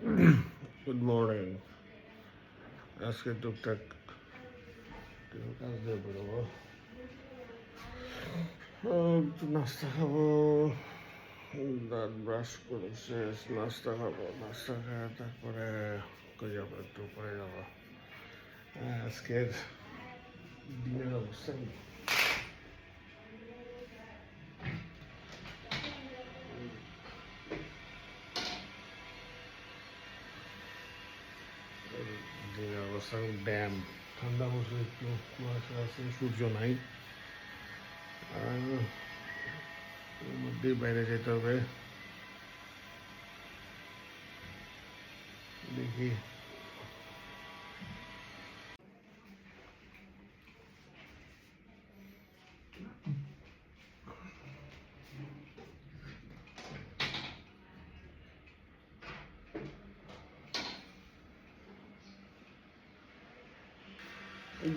Good morning আজকে টুকটাক কিছু কাজ দিয়ে বেরোবো? আহ, একটু নাস্তা খাব। দাঁত ব্রাশ করে শেষ নাস্তা খাব নাস্তা খেয়ে তারপরে কই যাব একটু পরে যাব। আহ, আজকের দিনের অবস্থা কি? দিনের অবস্থা ড্যাম। ঠান্ডা বসে একটু কুয়াশা আছে, সূর্য নাই। আর মধ্যেই বাইরে যেতে হবে। দেখি।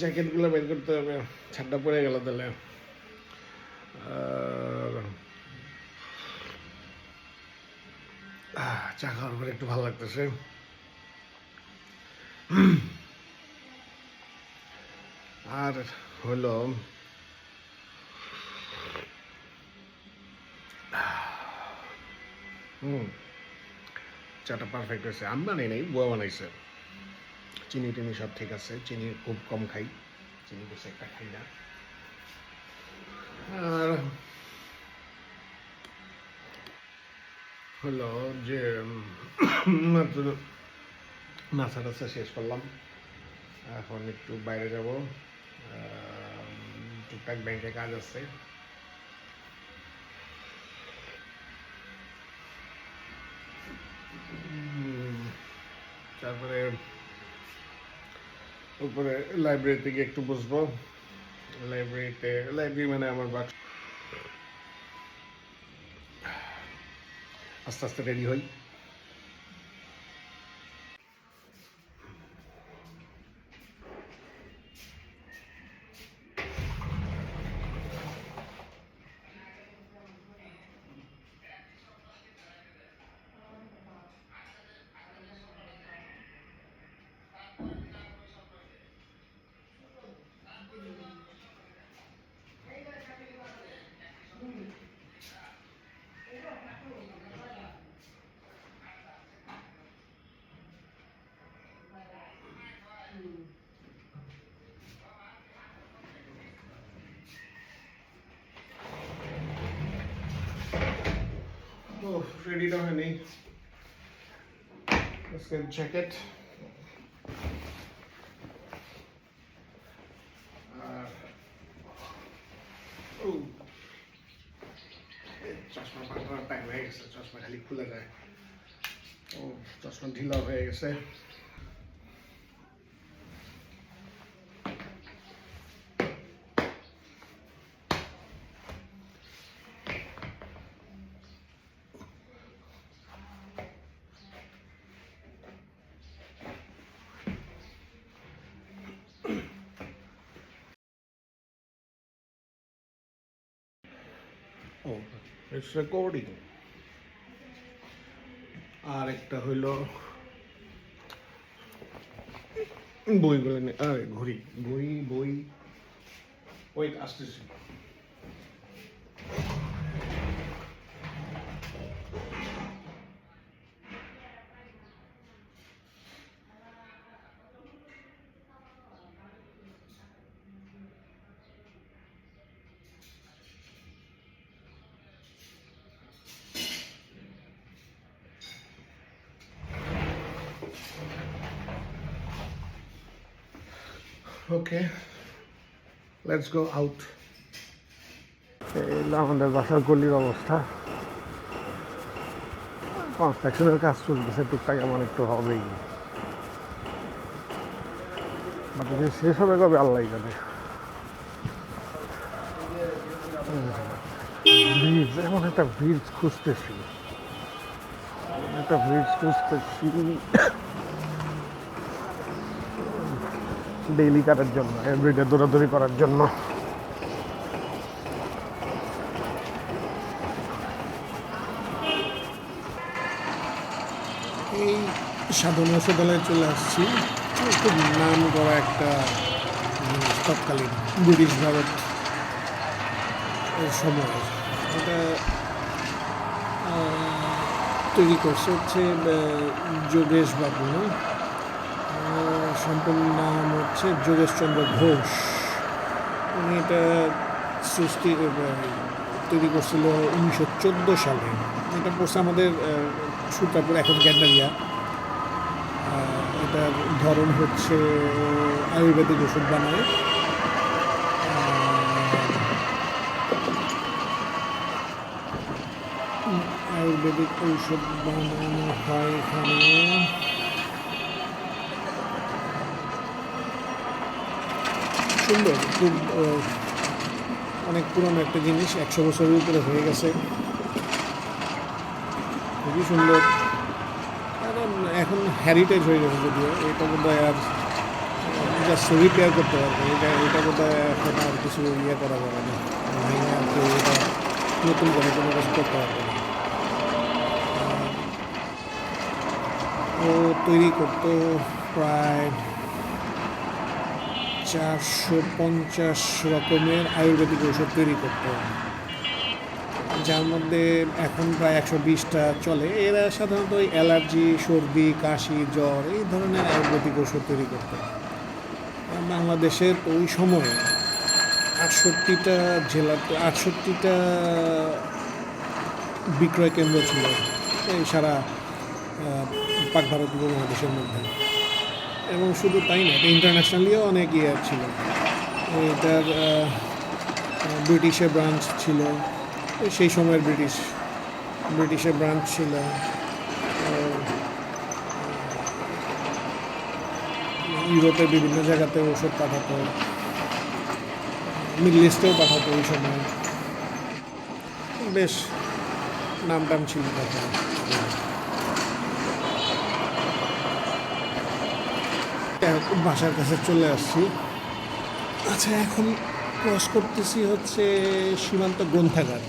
জ্যাকেটগুলো বের করতে হবে। ঠান্ডা পড়ে গেল তাহলে। চা খাওয়ার পরে একটু ভালো লাগতেছে। আর হলো হুম, চাটা পারফেক্ট হয়েছে। আমি বানাই নাই বুয়া বানাইছে। চিনি টিনি সব ঠিক আছে, চিনি খুব কম খাই, চিনি বেশি একটা খাই না। আর হলো যে নাচা টাচা শেষ করলাম। এখন একটু বাইরে যাব। টুকটাক ব্যাংকে কাজ আছে। তারপরে উপরে লাইব্রেরিতে গিয়ে একটু বসবো। লাইব্রেরিতে লাইব্রেরি মানে আমার বাক্স আস্তে আস্তে রেডি হই। ও রেডিটা হয়নি আজকে জ্যাকেট আর ও এই চশমা পাল্টানোর টাইম হয়ে গেছে চশমা খালি খুলে যায় ও চশমা ঢিলা হয়ে গেছে ও ইটস রেকর্ডিং আর একটা হইল বইগুলো আরে ঘড়ি বই বই। ওয়েট আসতেছি। ওকে লেটস গো আউট এই আমাদের বাসার গলির অবস্থা। কনস্ট্রাকশনের কাজ চলতেছে, টুকটাক এমন একটু হবেই। বাট শেষ হবে কবে আল্লাহ জানে। ব্রিজ এমন একটা ব্রিজ খুঁজতেছি। একটা ব্রিজ খুঁজতেছি। ডেইলি কাটার জন্য এভরিডে দৌড়াদৌড়ি করার জন্য। এই সাধন ঔষধালয়ে চলে আসছি। খুব নাম করা একটা তৎকালীন ব্রিটিশ ভারত সময়। এটা তৈরি করছে হচ্ছে যোগেশ বাবু, না? সম্পূর্ণ নাম হচ্ছে যোগেশচন্দ্র ঘোষ। উনি এটা সৃষ্টি তৈরি করছিল উনিশশো চোদ্দ সালে। এটা পড়ছে আমাদের আহ, সূত্রাপুর এখন গ্যান্ডারিয়া। এটার ধরন হচ্ছে আয়ুর্বেদিক ওষুধ বানায়। আয়ুর্বেদিক ঔষধ বানানো হয় এখানে। সুন্দর খুব অনেক পুরনো একটা জিনিস, একশো বছরের উপরে হয়ে গেছে। খুবই সুন্দর। কারণ এখন হেরিটেজ হয়ে গেছে যদিও, এটা বোধ হয় আর জাস্ট রিপেয়ার করতে পারবে। এটা এটা বোধ হয় এখন আর কিছু ইয়ে করা যাবে না। ভেঙে আর কেউ এটা নতুন করে কোনো কিছু করতে পারবে না। ও তৈরি করতো প্রায় চারশো পঞ্চাশ রকমের আয়ুর্বেদিক ঔষধ তৈরি করতো যার মধ্যে এখন প্রায় একশো বিশটা চলে। এরা সাধারণত ওই অ্যালার্জি, সর্দি, কাশি, জ্বর এই ধরনের আয়ুর্বেদিক ওষুধ তৈরি করতে আর বাংলাদেশের ওই সময়ে আটষট্টিটা জেলাতে আটষট্টিটা বিক্রয় কেন্দ্র ছিল এই সারা পাক ভারত উপমহাদেশের মধ্যে। এবং শুধু তাই না, এটা ইন্টারন্যাশনালিও অনেক ইয়ে ছিল। এটার ব্রিটিশের ব্রাঞ্চ ছিল। সেই সময়ের ব্রিটিশ ব্রিটিশের ব্রাঞ্চ ছিল। ইউরোপের বিভিন্ন জায়গাতে ওষুধ পাঠাতো। মিডল ইস্টেও পাঠাতো ওই সময়। বেশ নাম টাম ছিল তখন এখন বাসার কাছে চলে আসছি। আচ্ছা এখন ক্রস করতেছি হচ্ছে সীমান্ত গ্রন্থাগার।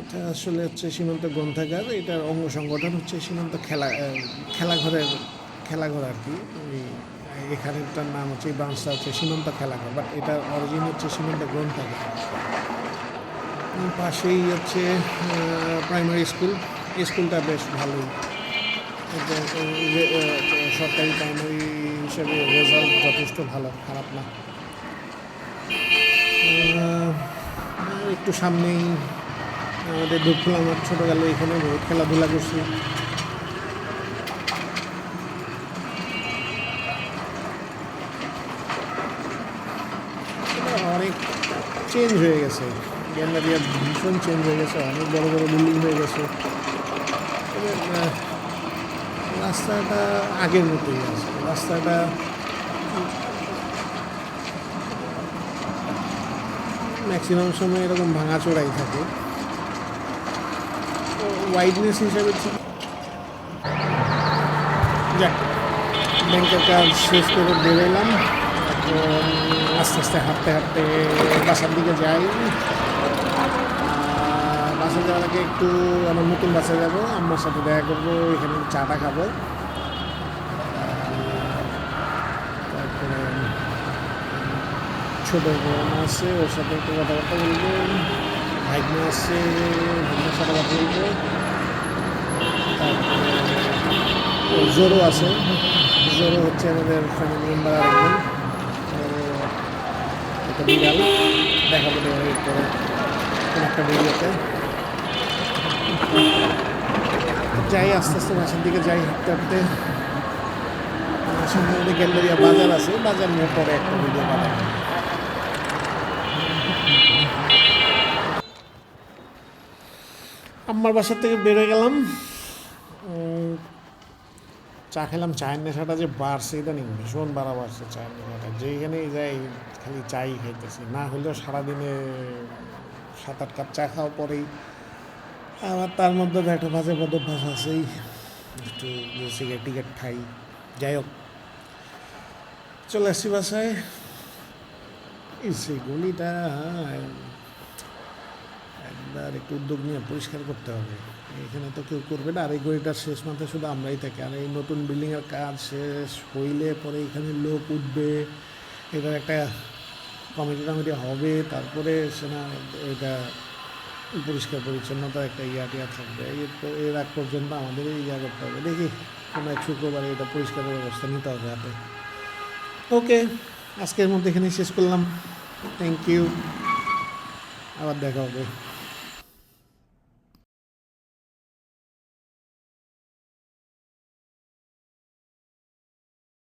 এটা আসলে হচ্ছে সীমান্ত গ্রন্থাগার, এটার অঙ্গ সংগঠন হচ্ছে সীমান্ত খেলা খেলাঘরের, খেলাঘর আর কি। এখানেরটার নাম হচ্ছে ব্রাঞ্চটা হচ্ছে সীমান্ত খেলাঘর বাট এটার অরিজিন হচ্ছে সীমান্ত গ্রন্থাগার। পাশেই হচ্ছে প্রাইমারি স্কুল স্কুলটা বেশ ভালোই। সরকারি প্রাইমারি হিসেবে রেজাল্ট যথেষ্ট ভালো, খারাপ না। একটু সামনেই আমাদের দুধখোলা মাঠ ছোটোবেলা এখানে বহুত খেলাধুলা করছি। অনেক চেঞ্জ হয়ে গেছে। গ্যান্ডারিয়া ভীষণ চেঞ্জ হয়ে গেছে, অনেক বড় বড় বিল্ডিং হয়ে গেছে। রাস্তাটা আগের মতোই আছে। রাস্তাটা ম্যাক্সিমাম সময় এরকম ভাঙাচোরাই থাকে। ওয়াইডনেস হিসাবে ঠিক যাক ব্যাংকের কাজ শেষ করে বেরোলাম আস্তে আস্তে হাঁটতে হাঁটতে বাসার দিকে যাই। বাসে যাওয়ার আগে একটু আমার নতুন বাসে যাব, আম্মার সাথে দেখা করব, এখানে চাটা খাব। তারপরে ছোটো বোন আছে, ওর সাথে একটু কথাবার্তা বলব ভাইগনা আছে ভাইগনার সাথে কথা বলব। তারপরে জোরও আছে, জোরও হচ্ছে আমাদের ফ্যামিলি মেম্বার আরেকজন একটা বিড়াল দেখাবো পরে একটা ভিডিওতে যাই, আস্তে আস্তে বাসার দিকে যাই, হাঁটতে হাঁটতে। সামনে আমাদের গ্যান্ডারিয়া বাজার আছে, বাজার নিয়ে পরে একটা ভিডিও বানাবো। আম্মার বাসার থেকে বেরোয় গেলাম। চা খেলাম, চায়ের নেশাটা যে বাড়ছে, ইদানিং ভীষণ বাড়া বাড়ছে চায়ের নেশাটা। যেখানেই যাই, খালি চাই খাইতেছি। না হলেও সারাদিনে সাত, আট কাপ চা খাওয়ার পরেই আবার তার মধ্যে একটা বাজে পদ অভ্যাস আছেই। একটু সিগারেট টিকেট খাই, যাই হোক। চলে আসছি বাসায়। এই সেই গলিটা আর একটু উদ্যোগ নিয়ে পরিষ্কার করতে হবে। এখানে তো কেউ করবে না, আর এই গড়িটার শেষ মাথায় শুধু আমরাই থাকি। আর এই নতুন বিল্ডিংয়ের কাজ শেষ হইলে পরে এখানে লোক উঠবে। এটার একটা কমিটি টমিটি হবে, তারপরে সেনা এটা পরিষ্কার পরিচ্ছন্নতা একটা ইয়া টিয়া থাকবে এর আগ পর্যন্ত আমাদের ইয়া করতে হবে। দেখি এক শুক্রবারে এটা পরিষ্কারের ব্যবস্থা নিতে হবে হাতে। ওকে, আজকের মধ্যে এখানে শেষ করলাম। থ্যাংক ইউ আবার দেখা হবে।